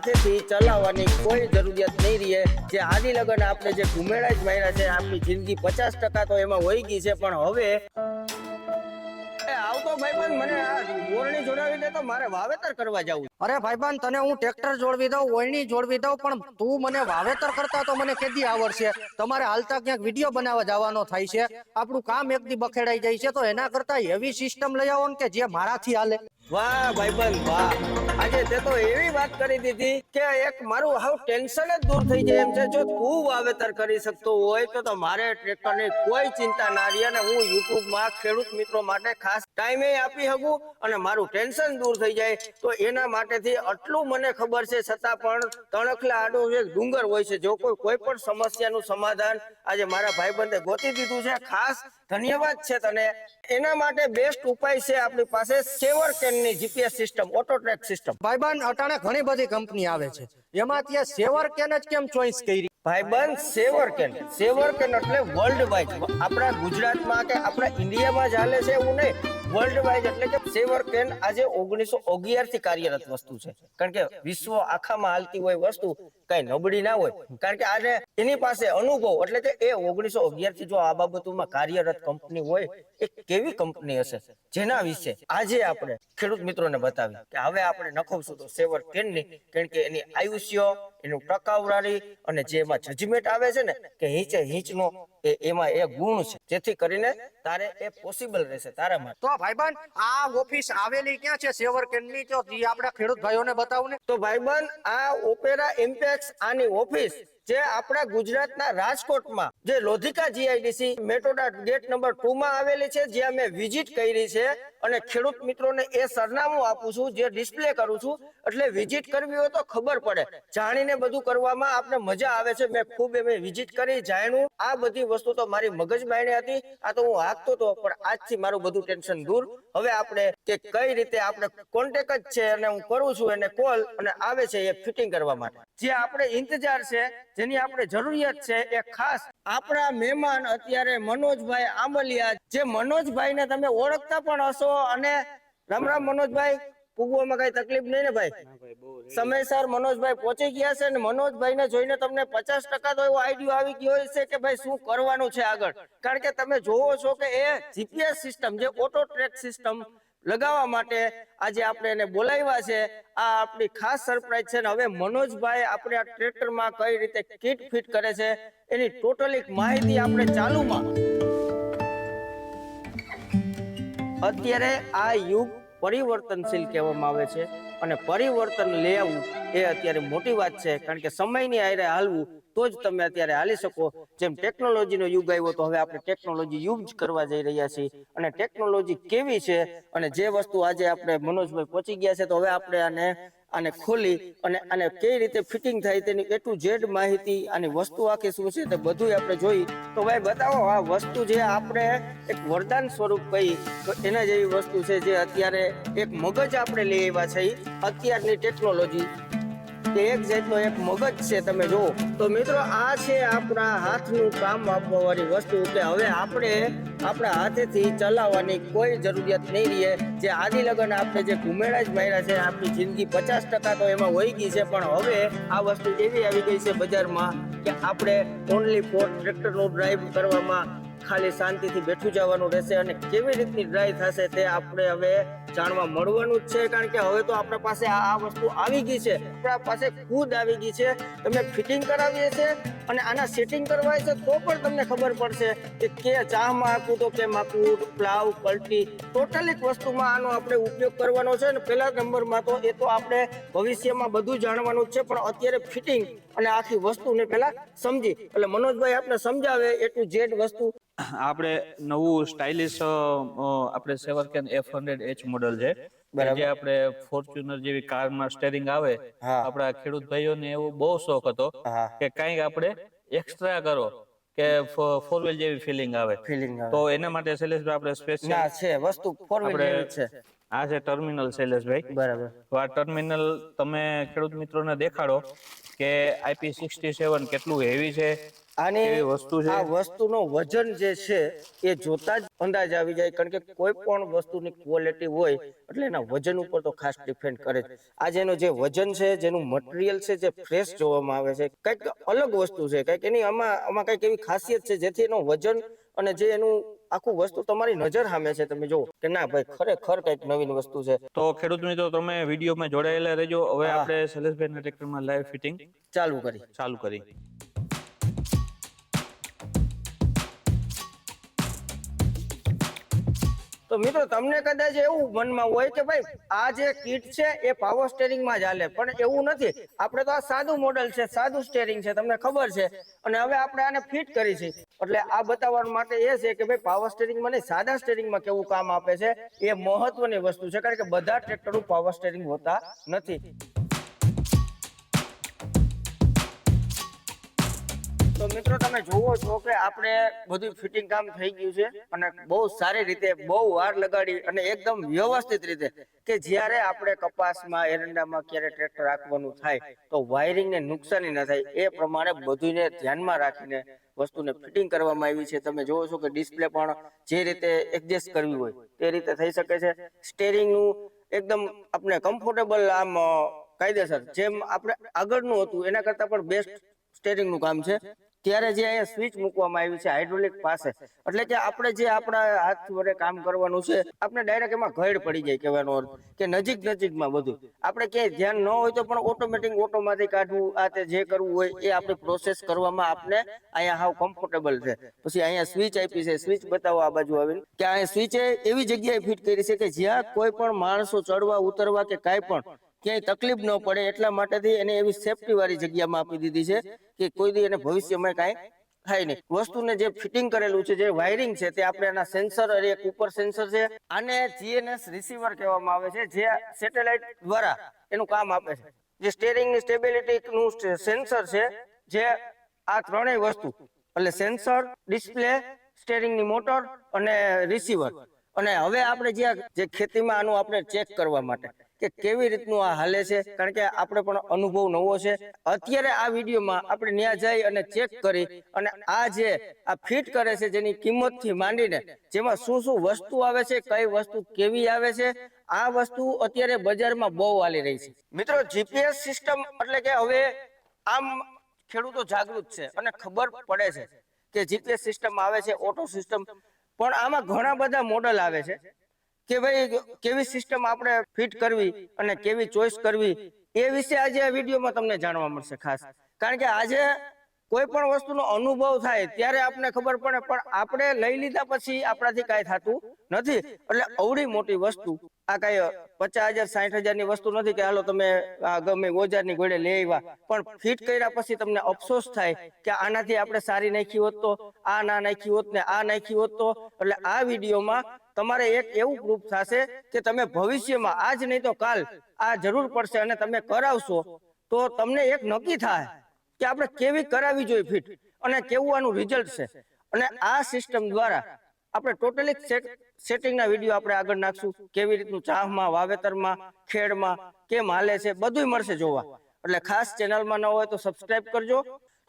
હાથેથી ચલાવવાની કોઈ જરૂરિયાત નહીં રહે. જે આદિ લગ્ન આપણે જે ઘુમેડા જ માર્યા છે, આપણી જિંદગી પચાસ ટકા તો એમાં વહી ગઈ છે, પણ હવે આવતો ભાઈબંધ મને ઓરણી જોડાવી દે તો મારે વાવેતર કરવા જવું અરે ભાઈબાન તને હું ટ્રેક્ટર જોડવી દઉં ઓયણી જોડવી દઉં, પણ તું મને વાવેતર કરતા તો મને કેદી આવડશે? તમારે હાલતા ક્યાંક વીડિયો બનાવવા જવાનો થાય છે. આપણું કામ એક દી બખેડાઈ જાય છે, તો એના કરતા એવી સિસ્ટમ લઈ આવો ને કે જે મારાથી હાલે. વાહ, ભાઈબંધ, વાહ. આજે તે તો એવી વાત કરી દીધી કે એક મારું હાવ ટેન્શન જ દૂર થઈ જાય એમ છે. જો તું વાવેતર કરી શકતો હોય તો તો મારે ટ્રેક્ટરની કોઈ ચિંતા ના રહી અને હું યુટ્યુબમાં ખેડૂત મિત્રો માટે ખાસ ટાઈમે આપી શકું અને મારું ટેન્શન દૂર થઈ જાય. તો એના માટેથી આટલું મને ખબર છે, છતાં પણ તણખલા આડો એક ડુંગર હોય છે. જો કોઈ કોઈ પણ સમસ્યાનું સમાધાન આજે મારા ભાઈબંધે ગોતી દીધું છે. ખાસ ધન્યવાદ છે તને. એના માટે બેસ્ટ ઉપાય છે આપણી પાસે saver કેનની GPS system auto track system. ભાઈબાન અટાણે ઘણી બધી કંપની આવે છે. એમાં ત્યાં સેવર કેન જ કેમ ચોઈસ કરી? ભાઈબંધ સેવરકેન સેવરકેન એટલે વર્લ્ડ વાઇડ આપણા ગુજરાતમાં કે આપણા ઇન્ડિયામાં ચાલે છે એવું નહીં. વર્લ્ડ વાઇડ એટલે કે સેવરકેન આજે ઓગણીસો અગિયારથી કાર્યરત વસ્તુ છે. કારણ કે વિશ્વ આખામાં હાલતી હોય વસ્તુ, કઈ નબળી ના હોય. કારણ કે આજે એની પાસે અનુભવ એટલે કે એ ઓગણીસો અગિયારથી જો આ બાબતોમાં કાર્યરત કંપની હોય, એ કેવી કંપની હશે? જેના વિશે આજે આપણે ખેડૂત મિત્રોને બતાવી કે હવે આપણે નખવશું તો સેવર કેનની, કારણ કે એની આયુષ્ય એનું ટકાવરારી અને જે એમાં જજમેન્ટ આવે છે ને કે હિંચે હિંચનો એ એમાં એ ગુણ છે. જેથી કરીને તારે એ પોસિબલ રહેશે તારા માટે. તો ભાઈબંધ આ ઓફિસ આવેલી ક્યાં છે? સેવર કેન તો જે આપણા ખેડૂત ભાઈઓને બતાવું ને. તો ભાઈબંધ આ ઓપેરા ઇમ્પેક્સ આની ઓફિસ જે આપણા ગુજરાતના રાજકોટમાં જે Lodhika GIDC Metoda gate number two માં આવેલી છે જ્યાં મેં વિઝિટ કરી છે અને ખેડૂત મિત્રોને એ સરનામું આપું છું જે ડિસ્પ્લે કરું છું. એટલે વિઝિટ કરવી હોય તો ખબર પડે. જાણીને બધું કરવામાં આપણે મજા આવે છે. મેં ખૂબ એમ વિઝિટ કરી જાણ્યું. આ બધી વસ્તુ તો મારી મગજ માયને હતી. આ તો હું હાકતો હતો પણ આજથી મારું બધું ટેન્શન દૂર. હવે આપણે કે કઈ રીતે આપણે કોન્ટેક જ છે અને હું કરું છું એને કોલ અને આવે છે એ ફિટિંગ કરવા માટે. જે આપણે ઇંતજાર છે, જેની આપણે જરૂરિયાત છે એ ખાસ આપણા મહેમાન અત્યારે મનોજભાઈ આંબલિયા, જે મનોજભાઈને તમે ઓળખતા પણ હશો અને રામ રામ મનોજભાઈ પૂગવામાં કઈ તકલીફ નહીં ને ભાઈ? સમયસર મનોજભાઈ પહોંચી ગયા છે ને મનોજભાઈ ને જોઈને તમને પચાસ ટકા તો એવો આઈડિયો આવી ગયો છે કે ભાઈ શું કરવાનું છે આગળ? કારણ કે તમે જોવો છો કે એ જીપીએસ સિસ્ટમ જે ઓટો ટ્રેક સિસ્ટમ લગાવવા માટે આજે આપણે એને બોલાવ્યા છે આ આપણી ખાસ સરપ્રાઈઝ છે ને હવે મનોજભાઈ આપણે આ ટ્રેક્ટરમાં કઈ રીતે કિટ ફિટ કરે છે એની ટોટલી માહિતી આપણે ચાલુમાં. અત્યારે આ યુગ પરિવર્તનશીલ કહેવામાં આવે છે. અને પરિવર્તન આવવું એ અત્યારે મોટી વાત છે. કારણ કે સમયની આરે હાલવું તો જ તમે અત્યારે હાલી શકો. જેમ ટેકનોલોજીનો યુગ આવ્યો તો હવે આપણે ટેકનોલોજી યુઝ કરવા જઈ રહ્યા છીએ. અને ટેકનોલોજી કેવી છે? અને જે વસ્તુ આજે આપણે મનોજભાઈ પહોંચી ગયા છે તો હવે આપણે આને આને ખોલી અને આને કઈ રીતે ફિટિંગ થાય તેની એ ટુ ઝેડ માહિતી આની વસ્તુ આખી શું છે તે બધું આપણે જોઈ. તો ભાઈ બતાવો આ વસ્તુ જે આપણે એક વરદાન સ્વરૂપ કહી તો એના જેવી વસ્તુ છે જે અત્યારે એક મગજ આપણે લઈ આવ્યા છે અત્યારની ટેકનોલોજી એક જાતનો એક મગજ છે, તમે જુઓ. તો મિત્રો, આ છે આપણા હાથનું કામ આપવા વસ્તુ કે હવે આપણે આપણા હાથેથી ચલાવવાની કોઈ જરૂરિયાત નહીં રહે જે આદિ લગ્ન આપણે જે ઘુમેડા જ માર્યા છે, આપણી જિંદગી પચાસ ટકા તો એમાં વહી ગઈ છે, પણ હવે આ વસ્તુ એવી આવી ગઈ છે બજારમાં કે આપણે ઓનલી ફોર ટ્રેક્ટરનું ડ્રાઈવ કરવામાં ખાલી શાંતિથી બેઠું જવાનું રહેશે અને કેવી રીતની ડ્રાઈવ થશે તે આપણે હવે જાણવા મળવાનું જ છે. કારણ કે હવે તો આપણા પાસે આ વસ્તુ આવી ગઈ છે. આપણા પાસે ખુદ આવી ગઈ છે. તમે ફિટિંગ કરાવીએ છે અને આના સેટિંગ કરવાય છે તો પણ તમને ખબર પડશે કે કે ચાહમાં આખું તો કેમ આખું પ્લાવ, પલટી, ટોટલી વસ્તુમાં આનો આપણે ઉપયોગ કરવાનો છે. અને પહેલા નંબરમાં તો એ તો આપણે ભવિષ્યમાં બધું જાણવાનું જ છે. પણ અત્યારે ફિટિંગ અને આખી વસ્તુને પહેલા સમજી. એટલે મનોજભાઈ આપણે સમજાવે એટલું જેડ વસ્તુ આપણે નવું સ્ટાઇલિશ આપણે saver can F hundred H model છે. જે આપણે ફોર્ચ્યુનર જેવી કારમાં સ્ટેરિંગ આવે આપણા ખેડૂત ભાઈઓને એવો બહુ શોખ હતો કે કંઈક આપણે એક્સ્ટ્રા કરો કે ફોર વ્હીલ જેવી ફિલિંગ આવે. તો એના માટે શૈલેષભાઈ આપણે સ્પેશિયલ છે વસ્તુ ફોર વ્હીલ છે. આ છે ટર્મિનલ શૈલેષભાઈ બરાબર. તો આ ટર્મિનલ તમે ખેડૂત મિત્રોને દેખાડો કે આઈપી સિક્સટી સેવન કેટલું હેવી છે આની વસ્તુ છે? આ વસ્તુનો વજન જે છે એ જોતા જ અંદાજ આવી જાય કારણ કે કોઈ પણ વસ્તુની ક્વોલિટી હોય એટલે એના વજન ઉપર તો ખાસ ડિપેન્ડ કરે છે આ જેનો જે વજન છે જેનું મટીરિયલ છે જે ફ્રેશ જોવામાં આવે છે કંઈક અલગ વસ્તુ છે કંઈક એની આમાં આમાં કંઈક એવી ખાસિયત છે જેથી એનું વજન અને જે એનું આખું વસ્તુ તમારી નજર સામે છે તમે જુઓ કે ના ભાઈ ખરેખર કંઈક નવીન વસ્તુ છે. તો ખેડૂત મિત્રો તમે વિડીયોમાં જોડાયેલા રહેજો. હવે આપણે શૈલેષભાઈના ટ્રેક્ટરમાં લાઈવ ફિટિંગ ચાલુ કરી. ચાલુ કરી. તો મિત્રો, તમને કદાચ એવું મનમાં હોય કે ભાઈ, આ જે કીટ છે એ પાવર સ્ટેરિંગમાં જ હાલે. પણ એવું નથી. આપણે તો આ સાદું મોડલ છે, સાદું સ્ટેરિંગ છે, તમને ખબર છે. અને હવે આપણે આને ફિટ કરી છે. એટલે આ બતાવવા માટે એ છે કે ભાઈ પાવર સ્ટેરિંગમાં નહીં, સાદા સ્ટેરિંગમાં કેવું કામ આપે છે? એ મહત્વની વસ્તુ છે. કારણ કે બધા ટ્રેક્ટરો પાવર સ્ટેરિંગ હોતા નથી. તો મિત્રો તમે જુઓ છો કે આપણે બધું ફિટિંગ કામ થઈ ગયું છે અને બહુ સારી રીતે બહુ વાર લગાડી અને એકદમ વ્યવસ્થિત રીતે કે જ્યારે આપણે કપાસમાં, એરંડામાં ક્યારે ટ્રેક્ટર રાખવાનું થાય તો વાયરિંગ ને નુકસાની ન થાય એ પ્રમાણે બધુંને ધ્યાનમાં રાખીને વસ્તુને ફિટિંગ કરવામાં આવી છે. તમે જોવો છો કે ડિસ્પ્લે પણ જે રીતે એડજસ્ટ કરવી હોય તે રીતે થઈ શકે છે. સ્ટેરિંગનું એકદમ આપણે કમ્ફર્ટેબલ આમ કાયદેસર જેમ આપણે આગળનું હતું એના કરતાં પણ બેસ્ટ સ્ટેરિંગનું કામ છે. ત્યારે જે અહીંયા સ્વિચ મૂકવામાં આવ્યું છે હાઇડ્રોલિક પાસે. એટલે કે આપણે જે આપણા હાથ વડે કામ કરવાનું છે, આપણે ડાયરેક્ટ એમાં ઘડ પડી જાય કહેવાનો અર્થ. કે નજીક નજીકમાં બધું. આપણે ક્યાંય ધ્યાન ન હોય તો પણ ઓટોમેટિક ઓટોમાંથી કાઢવું, આ તે જે કરવું હોય એ આપણે પ્રોસેસ કરવામાં આપણે અહીંયા હાવ કમ્ફર્ટેબલ છે. પછી અહીંયા સ્વિચ આપી છે. સ્વિચ બતાવો આ બાજુ આવીને. કે અહીંયા સ્વિચે એવી જગ્યાએ ફિટ કરી છે કે જ્યાં કોઈ પણ માણસો ચડવા, ઉતરવા કે કાંઈ પણ ક્યાંય તકલીફ ન પડે એટલા માટેથી એને એવી સેફટી વાળી જગ્યામાં આપી દીધી છે કે કોઈ દી એને ભવિષ્યમાં કાંઈ થાય નહીં. વસ્તુને જે ફિટિંગ કરેલું છે, જે વાયરિંગ છે, તે આપણે એના સેન્સર એક ઉપર સેન્સર છે, આને જીએનએસ રિસીવર કહેવામાં આવે છે, જે સેટેલાઇટ દ્વારા એનું કામ આપે છે. જે સ્ટેરિંગની સ્ટેબિલિટી નું સેન્સર છે, જે આ ત્રણેય વસ્તુ, એટલે સેન્સર ડિસ્પ્લે સ્ટેરિંગની મોટર અને રિસીવર અને હવે આપણે જે ખેતીમાં આનું આપણે ચેક કરવા માટે. કે કેવી રીતનું આ હાલે છે? કારણ કે આપણે પણ અનુભવ નવો છે. અત્યારે આ વિડીયોમાં આપણે ત્યાં જઈ અને ચેક કરી અને આ જે આ ફિટ કરે છે જેની કિંમતથી માંડીને જેમાં શું શું વસ્તુ આવે છે, કઈ વસ્તુ કેવી આવે છે, આ વસ્તુ અત્યારે બજારમાં બહુ હાલી રહી છે. મિત્રો જીપીએસ સિસ્ટમ એટલે કે હવે આમ ખેડૂતો જાગૃત છે અને ખબર પડે છે કે જીપીએસ સિસ્ટમ આવે છે ઓટો સિસ્ટમ પણ આમાં ઘણા બધા મોડલ આવે છે. કે ભાઈ કેવી સિસ્ટમ આપણે ફિટ કરવી અને કેવી ચોઈસ કરવી એ વિશે આજે આ વિડીયોમાં તમને જાણવા મળશે ખાસ. કારણ કે આજે કોઈ પણ વસ્તુનો અનુભવ થાય ત્યારે આપણને ખબર પડે, પણ આપણે લઈ લીધા પછી આપણાથી કાંઈ થતું નથી. એટલે અવડી મોટી વસ્તુ, આ કાંઈ પચાસ હજાર, સાઠ હજારની વસ્તુ નથી કે હાલો તમે ગમે ઓજારની ઘોડે લઈ આવ્યા. પણ ફિટ કર્યા પછી તમને અફસોસ થાય કે આનાથી આપણે સારી નાખી હોત તો, આ ના નાખી હોત ને આ નાખી હોત તો. એટલે આ વિડીયોમાં તમારે એક એવું પ્રૂફ થશે કે તમે ભવિષ્યમાં, આજ નહીં તો કાલ, આ જરૂર પડશે અને તમે કરાવશો, તો તમને એક નક્કી થાય કે આપણે કેવી કરાવી જોઈએ ફિટ અને કેવું આનું રિઝલ્ટ છે. અને આ સિસ્ટમ દ્વારા આપણે ટોટલી સેટિંગના વીડિયો આપણે આગળ નાખશું, કેવી રીતનું ચાહમાં, વાવેતરમાં, ખેડમાં, કેમ હાલે છે, બધુંય મળશે જોવા. એટલે ખાસ ચેનલમાં ન હોય તો સબસ્ક્રાઇબ કરજો.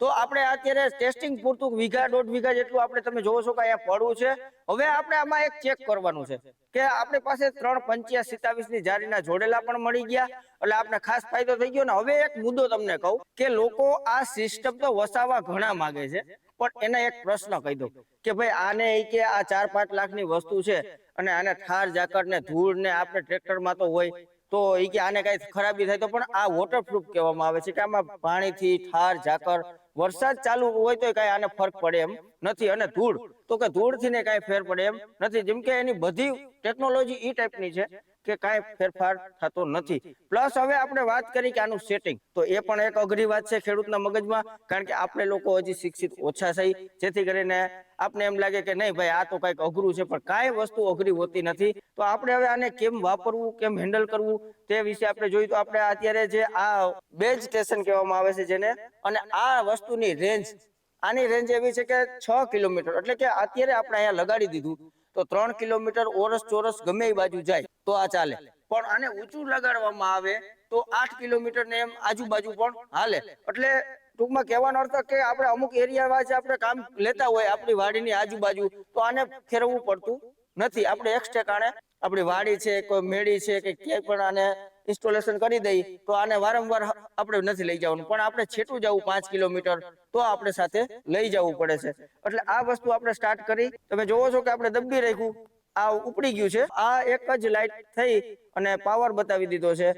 તો આપણે અત્યારે ટેસ્ટિંગ પૂરતું વીઘા, દોઢ વીઘા જેટલું આપણે તમે જોવો છો કે અહીંયા પડવું છે. હવે આપણે આમાં એક ચેક કરવાનું છે કે આપણી પાસે ત્રણ પંચ્યા સિતાવીસની જારીના જોડેલા પણ મળી ગયા. એટલે આપણે ખાસ ફાયદો થઈ ગયો ને હવે એક મુદ્દો તમને કહું કે લોકો આ સિસ્ટમ તો વસાવવા ઘણા માંગે છે. પણ એને એક પ્રશ્ન કહી દઉં કે ભાઈ આને એ કે આ ચાર પાંચ લાખની વસ્તુ છે અને આને ઠાર જાકર ને ધૂળ ને આપણે ટ્રેક્ટરમાં તો હોય તો એ કે આને કઈ ખરાબી થાય તો પણ આ વોટરપ્રૂફ કહેવામાં આવે છે કે આમાં પાણીથી ઠાર ઝાકર વરસાદ ચાલુ હોય તો કઈ આને ફરક પડે એમ નથી અને ધૂળ, તો કે ધૂળથી ને કઈ ફેર પડે એમ નથી. જેમ કે એની બધી ટેકનોલોજી ઈ ટાઈપની છે. કે કાંઈ ફેરફાર થતો નથી. પ્લસ હવે આપણે વાત કરી કે આનું સેટિંગ તો એ પણ એક અઘરી વાત છે ખેડૂતના મગજમાં, કારણ કે આપણે લોકો હજી શિક્ષિત ઓછા થઈ જેથી કરીને આપણે એમ લાગે કે નહીં ભાઈ, આ તો કંઈક અઘરું છે, પણ કાંઈ વસ્તુ અઘરી હોતી નથી. તો આપણે હવે આને કેમ વાપરવું, કેમ હેન્ડલ કરવું, તે વિશે આપણે જોયું તો આપણે અત્યારે જે આ બેઝ સ્ટેશન કહેવામાં આવે છે જેને, અને આ વસ્તુની રેન્જ આની રેન્જ એવી છે કે છ કિલોમીટર. એટલે કે અત્યારે આપણે અહીંયા લગાડી દીધું. તો ત્રણ કિલોમીટર ઓરસ ચોરસ ગમે એ બાજુ જાય, તો આ ચાલે. પણ આને ઊંચું લગાડવામાં આવે, તો આઠ કિલોમીટર ને એમ આજુબાજુ પણ હાલે. એટલે ટૂંકમાં કહેવાનો અર્થ કે આપણે અમુક એરિયા વાઇઝ આપણે કામ લેતા હોય આપણી વાડીની આજુબાજુ, તો આને ફેરવવું પડતું નથી. આપણે એક ટેકાણે આપણી વાડી છે, કોઈ મેળી છે કે ક્યાંય પણ આને ઇન્સ્ટોલેશન કરી દઈ, તો આને વારંવાર આપણે નથી લઈ જવાનું. પણ આપણે છેટું જવું પાંચ કિલોમીટર, તો આપણે સાથે લઈ જવું પડે છે. એટલે આ વસ્તુ આપણે સ્ટાર્ટ કરી. તમે જોવો છો કે આપણે દબી રાખ્યું. આ ઉપડી ગયું છે. આ એક જ લાઈટ થઈ અને પાવર બતાવી દીધો છે.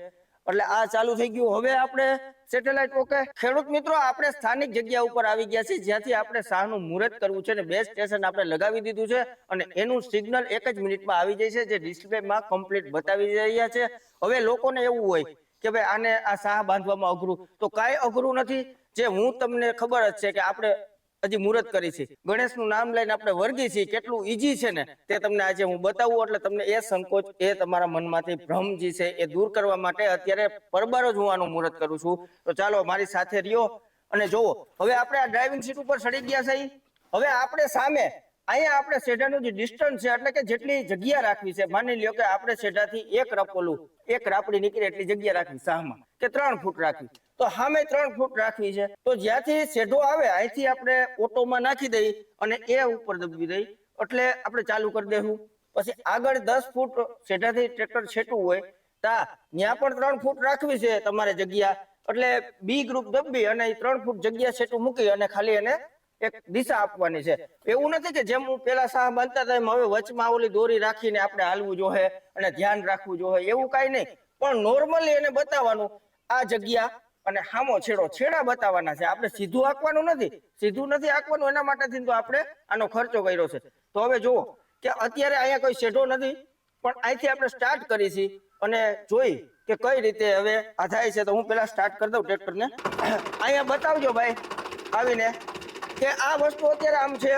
એટલે આ ચાલુ થઈ ગયું. હવે આપણે સેટેલાઇટ ઓકે ખેડૂત મિત્રો, આપણે સ્થાનિક જગ્યા ઉપર આવી ગયા છીએ, જ્યાંથી આપણે શાહનું મુહૂર્ત કરવું છે અને બે સ્ટેશન આપણે લગાવી દીધું છે અને એનું સિગ્નલ એક જ મિનિટમાં આવી જાય છે, જે ડિસ્પ્લેમાં કમ્પ્લીટ બતાવી રહ્યા છે. હવે લોકોને એવું હોય કે ભાઈ આને આ શાહ બાંધવામાં અઘરું. તો કાંઈ અઘરું નથી. જે હું તમને ખબર જ છે કે આપણે હજી મુહૂર્ત કરી છે. ગણેશનું નામ લઈને આપણે વર્ગી છીએ. કેટલું ઈજી છે ને? તે તમને આજે હું બતાવું એટલે તમને એ સંકોચ એ તમારા મનમાંથી ભ્રમ છે એ દૂર કરવા માટે અત્યારે પરબાર જ હું આનું મુહૂર્ત કરું છું. તો ચાલો મારી સાથે રહ્યો અને જુઓ હવે આપણે આ ડ્રાઇવિંગ સીટ ઉપર સડી ગયા છે હવે આપણે સામે, અહીંયા આપણે સેઢાનું જે ડિસ્ટન્સ છે, એટલે કે જેટલી જગ્યા રાખવી છે, માની લ્યો કે આપણે સેઢાથી એક રપોલું, એક રાપડી નીકળે એટલી જગ્યા રાખવી, સાહમાં, કે ત્રણ ફૂટ રાખવી. તો સામે ત્રણ ફૂટ રાખવી છે. તો જ્યાંથી સેઢો આવે, અહીંથી આપણે ઓટોમાં નાખી દઈ અને એ ઉપર દબવી દઈ. એટલે આપણે ચાલુ કરી દેવું. પછી આગળ દસ ફૂટ સેઢાથી ટ્રેક્ટર છેટું હોય, તા ત્યાં પણ ત્રણ ફૂટ રાખવી છે તમારે જગ્યા. એટલે બી ગ્રુપ દબી અને ત્રણ ફૂટ જગ્યા છેટું મૂકી અને ખાલી એને એક દિશા આપવાની છે. એવું નથી કે જેમ હું પેલા સાહ બાંધતા હતા એમ હવે વચમાં ઓલી દોરી રાખીને આપણે હાલવું જોઈએ અને ધ્યાન રાખવું જોઈએ. એવું કાંઈ નહીં. પણ નોર્મલી એને બતાવવાનું, આ જગ્યા અને હામો છેડો છેડા બતાવવાના છે. આપણે સીધું આંકવાનું નથી. સીધું નથી આંકવાનું, એના માટેથી તો આપણે આનો ખર્ચો કર્યો છે. તો હવે જુઓ કે અત્યારે અહીંયા કોઈ છેડો નથી, પણ અહીંથી આપણે સ્ટાર્ટ કરી છીએ અને જોઈ કે કઈ રીતે હવે આ થાય છે. તો હું પેલા સ્ટાર્ટ કરી દઉં ટ્રેક્ટરને. અહીંયા બતાવજો ભાઈ, આવીને કે આ વસ્તુ અત્યારે આમ છે.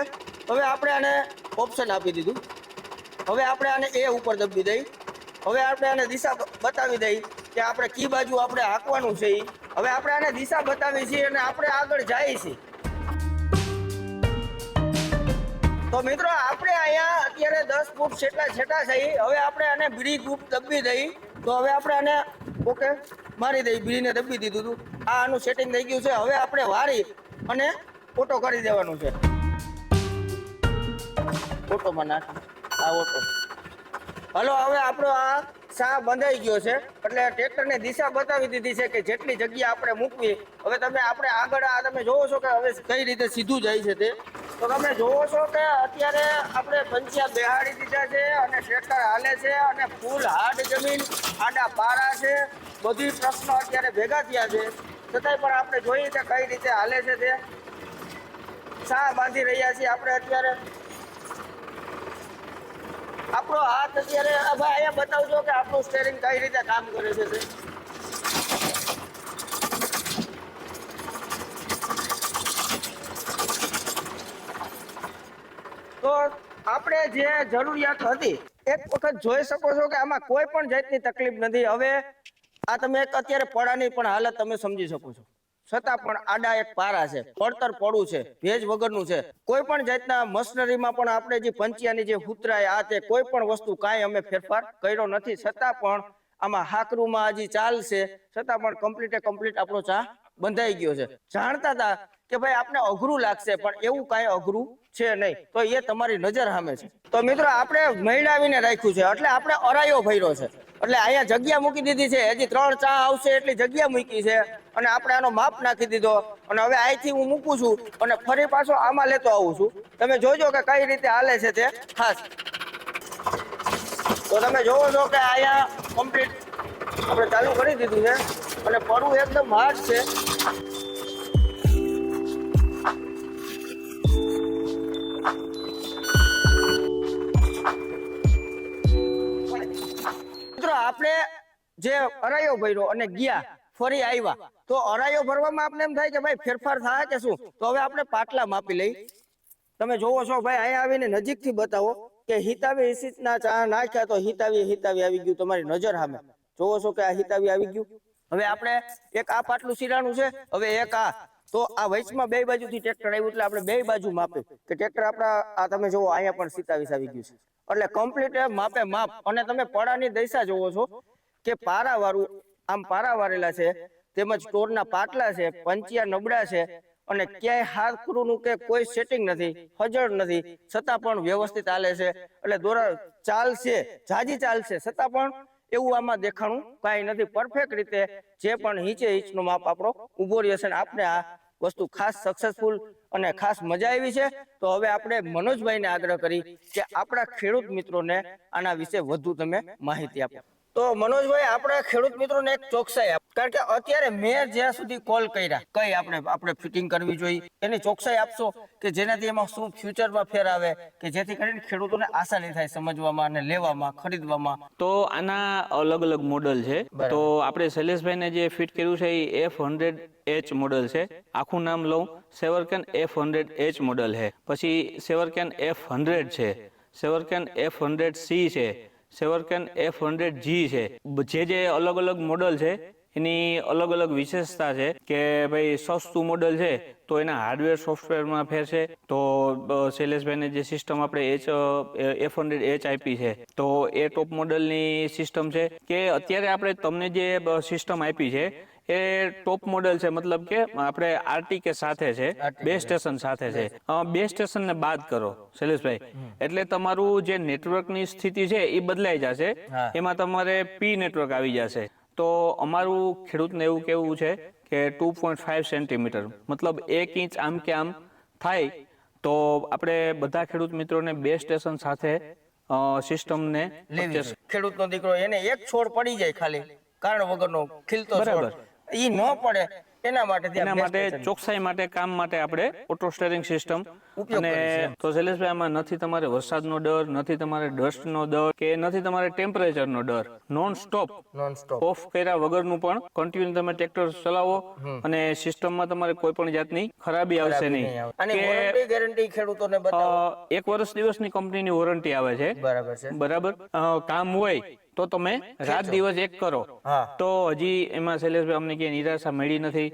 હવે આપણે આને ઓપ્શન આપી દીધું. હવે આપણે આને એ ઉપર દબી દઈ. હવે આપણે આને દિશા બતાવી દઈ કે આપણે કી બાજુ આપણે હાંકવાનું છે ઈ. હવે આપણે આને દિશા બતાવી છીએ અને આપણે આગળ જઈએ છીએ. તો મિત્રો, આપણે અહીંયા અત્યારે દસ ફૂટ છેટલા છેટા થઈ હવે આપણે આને બીડી ગ્રુપ દબી દઈ. તો હવે આપણે આને, ઓકે, મારી દઈ બીડીને દબી દીધું હતું આ આનું સેટિંગ થઈ ગયું છે. હવે આપણે વારી અને ઓટો કરી દેવાનું છે. ઓટોમાં નાખ. આ ઓટો. હલો, હવે આપણો આ સા બંધાઈ ગયો છે. એટલે ટ્રેક્ટરને દિશા બતાવી દીધી છે કે જેટલી જગ્યા આપણે મૂકવી, હવે તમે આપણે આગળ આ તમે જોવો છો કે હવે કઈ રીતે સીધું જાય છે તે. તો તમે જોવો છો કે અત્યારે આપણે પંચિયા બેહાડી દીધા છે અને ટ્રેક્ટર હાલે છે અને ફૂલ હાર્ડ જમીન, આડા પારા છે, બધી પ્રશ્નો અત્યારે ભેગા થયા છે. છતાંય પણ આપણે જોઈએ કે કઈ રીતે હાલે છે તે. સા બાંધી રહ્યા છીએ આપણે અત્યારે. આપણો હાથ અત્યારે ભાઈ અહીંયા બતાવજો કે આપણું સ્ટેરિંગ કઈ રીતે કામ કરે છે તો આપણે જે જરૂરિયાત હતી, એક વખત જોઈ શકો છો કે આમાં કોઈ પણ જાતની તકલીફ નથી. હવે આ તમે એક અત્યારે પડાની પણ હાલત તમે સમજી શકો છો. છતાં પણ આડા એક પારા છે, પડતર પડું છે, ભેજ વગરનું છે. કોઈ પણ જાતના મશનરીમાં પણ આપણે જે પંચિયાની જે હુતરાય આ તે કોઈ પણ વસ્તુ કાંઈ અમે ફેરફાર કર્યો નથી. છતાં પણ આમાં હાકરુમાં હજી ચાલશે છતાં પણ કમ્પ્લીટે કમ્પ્લીટ આપણો ચા બંધાઈ ગયો છે. જાણતા હતા કે ભાઈ આપણે અઘરું લાગશે, પણ એવું કાંઈ અઘરું છે નહીં. તો એ તમારી નજર સામે છે. તો મિત્રો, આપણે મહિડાવીને રાખ્યું છે. એટલે આપણે અરાયો ભર્યો છે. એટલે અહીંયા જગ્યા મૂકી દીધી છે. હજી ત્રણ ચા આવશે એટલી જગ્યા મૂકી છે. અને આપણે આનો માપ નાખી દીધો. અને હવે અહીંથી હું મૂકું છું અને ફરી પાછો આમાં લેતો આવું છું. તમે જોજો કે કઈ રીતે હાલે છે તે. ખાસ. તો તમે જોવો છો કે અહીંયા કમ્પ્લીટ આપણે ચાલુ કરી દીધું છે. અને ફરવું એકદમ હાર્ડ છે. મિત્રો, આપણે જે અરાયો ભર્યો અને ગયા ફરી આવ્યા તો અરાયો ભરવામાં આપણે એમ થાય કે ભાઈ ફેરફાર થાય કે શું? તો હવે આપણે પાટલા માપી લઈ. તમે જોવો છો ભાઈ, અહીંયા આવીને નજીકથી બતાવો કે હિતાવી હિસિતના ચા નાખ્યા તો હિતાવી હિતાવી આવી ગયું તમારી નજર સામે. જોવો છો કે આ હિતાવી આવી ગયું? હવે આપણે એક આ પાટલું સિરાણું છે, હવે એક આ. તો આ વૈશમાં બે બાજુથી ટ્રેક્ટર આવ્યું એટલે આપણે બે બાજુ માપે કે ટ્રેક્ટર આપણા, આ તમે જોવો, અહીંયા પણ સિતાવીસ આવી ગયું છે. એટલે કમ્પ્લીટ માપે માપ. અને તમે પડાની દિશા જોવો છો કે પારા વાળું આમ પારા વારેલા છે, તેમજ ટોરના પાટલા છે, પંચિયા નબળા છે અને ક્યાંય હાથ ક્રૂનું કે કોઈ સેટિંગ નથી, હજળ નથી, છતાં પણ વ્યવસ્થિત ચાલે છે. એટલે દોરા ચાલશે, જાજી ચાલશે, છતાં પણ એવું આમાં દેખાણું કાંઈ નથી. પરફેક્ટ રીતે જે પણ હિંચે હિંચનો માપ આપણો ઊભો રહ્યો છે આપણે આ વસ્તુ ખાસ સક્સેસફુલ અને ખાસ મજા આવી છે. તો હવે આપણે મનોજભાઈને આગ્રહ કરી કે આપણા ખેડૂત મિત્રોને આના વિશે વધુ તમે માહિતી આપો. તો મનોજભાઈ આપણા ખેડૂત મિત્રોને એક ચોકસાઈ આપ. કારણ કે અત્યારે મેં જ્યાં સુધી કોલ કર્યા કઈ આપણે આપણે ફિટિંગ કરવી જોઈએ એની ચોકસાઈ આપશો કે જેનાથી એમાં શું ફ્યુચરમાં ફેર આવે કે જેથી કરીને ખેડૂતોને આસાની થાય સમજવામાં અને લેવામાં ખરીદવામાં. તો આના અલગ અલગ મોડલ છે. તો આપણે શૈલેષભાઈને જે ફિટ કર્યું છે એ એફ હંડ્રેડ એચ મોડલ છે. આખું નામ લઉં. સેવરકેન એફ હંડ્રેડ એચ મોડલ છે. પછી સેવરકેન એફ હંડ્રેડ છે. સેવરકેન એફ હંડ્રેડ સી છે. સેવરકેન એફ હંડ્રેડ જી છે. જે જે અલગ અલગ મોડલ છે, એની અલગ અલગ વિશેષતા છે કે ભાઈ સસ્તું મોડલ છે, તો એના હાર્ડવેર સોફ્ટવેરમાં ફેર છે. તો શૈલેષભાઈને જે સિસ્ટમ આપણે એચ એફ હંડ્રેડ એચ આપી છે, તો એ ટોપ મોડલની સિસ્ટમ છે કે અત્યારે આપણે તમને જે સિસ્ટમ આપી છે એ ટોપ મોડેલ છે. મતલબ કે આપણે આરટી કે સાથે છે. બે સ્ટેશન સાથે છે. બે સ્ટેશન ને બાદ કરો શૈલેષભાઈ. એટલે તમારું જે નેટવર્કની સ્થિતિ છે એ બદલાઈ જશે. એમાં તમારે પી નેટવર્ક આવી જશે. તો અમારું ખેડૂતને એવું કેવું છે કે ટુ પોઈન્ટ ફાઈવ સેન્ટીમીટર મતલબ એક ઇંચ આમ કે આમ થાય તો આપણે બધા ખેડૂત મિત્રોને બે સ્ટેશન સાથે સિસ્ટમને ને. ખેડૂતનો દીકરો એને એક છોડ પડી જાય ખાલી. કારણ વગરનો ખીલતો બરાબર. ઈ ન પડે. એના માટે એના માટે ચોકસાઈ માટે કામ માટે આપણે ઓટો સ્ટેરિંગ સિસ્ટમ અને તો શૈલેષભાઈ આમાં નથી તમારે વરસાદનો ડર નથી તમારે ડસ્ટનો ડર કે નથી તમારે ટેમ્પરેચરનો ડર. Non stop non stop off કર્યા વગરનું પણ કન્ટિન્યુ તમે ટ્રેક્ટર ચલાવો અને સિસ્ટમમાં તમારે કોઈ પણ જાતની ખરાબી આવશે નહીં. નહીં અને વોરંટી ગેરંટી ખેડૂતોને બતાવો. એક વર્ષ દિવસની કંપનીની વોરંટી આવે છે. બરાબર છે. બરાબર? કામ હોય તો તમે રાત દિવસ એક કરો. તો હજી એમાં શૈલેષભાઈ અમને ક્યાંય નિરાશા મળી નથી.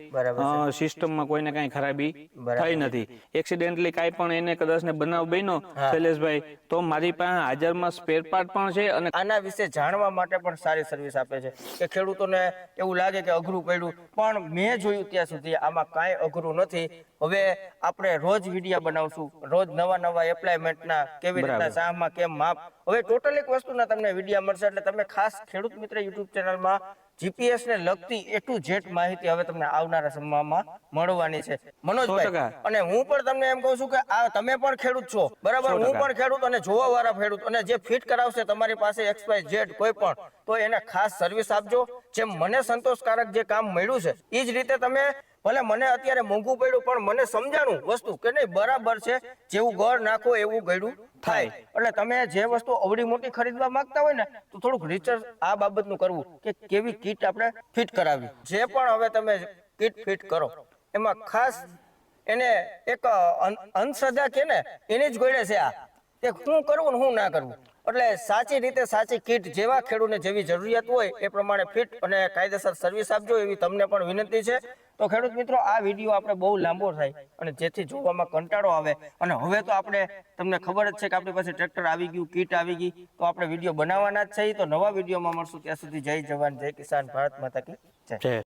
સિસ્ટમમાં કોઈને કાંઈ ખરાબી થઈ નથી. એક્સિડેન્ટલી કાંઈ પણ એને કદાચ ને બનાવ બન્યો શૈલેષભાઈ તો મારી પાસે હાજરમાં સ્પેર પાર્ટ પણ છે અને આના વિશે જાણવા માટે પણ સારી સર્વિસ આપે છે. કે ખેડૂતોને એવું લાગે કે અઘરું પડ્યું પણ મેં જોયું ત્યાં સુધી આમાં કાંઈ અઘરું નથી. હવે આપણે રોજ વિડીયા બનાવશું. રોજ નવા નવા એપ્લાયમેન્ટના કેવી રીતના શાહમાં કેમ માપ. હવે ટોટલ એક વસ્તુના તમને વિડીયા મળશે. એટલે તમે ખાસ ખેડૂત મિત્ર યુટ્યુબ ચેનલમાં જીપીએસ ને લગતી એ ટુ ઝેડ માહિતી હવે તમને આવનારા સમયમાં મળવાની છે. મનોજભાઈ અને હું પણ તમને એમ કહું છું કે આ તમે પણ ખેડૂત છો. બરાબર? હું પણ ખેડૂત અને જોવા વાળા ખેડૂત. અને જે ફિટ કરાવશે તમારી પાસે એક્સ વાય ઝેડ કોઈ પણ તો એને ખાસ સર્વિસ આપજો. જેમ મને સંતોષકારક જે કામ મળ્યું છે એ જ રીતે તમે ભલે મને અત્યારે મોંઘું પડ્યું, પણ મને સમજાણું વસ્તુ કે નહીં, બરાબર છે, જેવું ગળ નાખો એવું ગળ્યું થાય. એટલે તમે જે વસ્તુ અવડી મોટી ખરીદવા માંગતા હોય ને, તો થોડુંક રિસર્ચ આ બાબતનું કરવું કે કેવી કીટ આપણે ફિટ કરાવી જે પણ હવે તમે કીટ ફિટ કરો, એમાં ખાસ એને એક અંધશ્રદ્ધા કે ને, એની જ ગોળે છે આ. કે શું કરવું ને શું ના કરવું. એટલે સાચી રીતે સાચી કીટ જેવા ખેડૂતને જેવી જરૂરિયાત હોય એ પ્રમાણે ફિટ અને કાયદેસર સર્વિસ આપજો એવી તમને પણ વિનંતી છે. તો ખેડૂત મિત્રો, આ વીડિયો આપણે બહુ લાંબો થાય અને જેથી જોવામાં કંટાળો આવે. અને હવે તો આપણે, તમને ખબર જ છે કે આપણી પાસે ટ્રેક્ટર આવી ગયું, કીટ આવી ગઈ, તો આપણે વીડિયો બનાવવાના જ છે. તો નવા વિડીયોમાં મળશું. ત્યાં સુધી જય જવાન, જય કિસાન, ભારત માતા કી જય.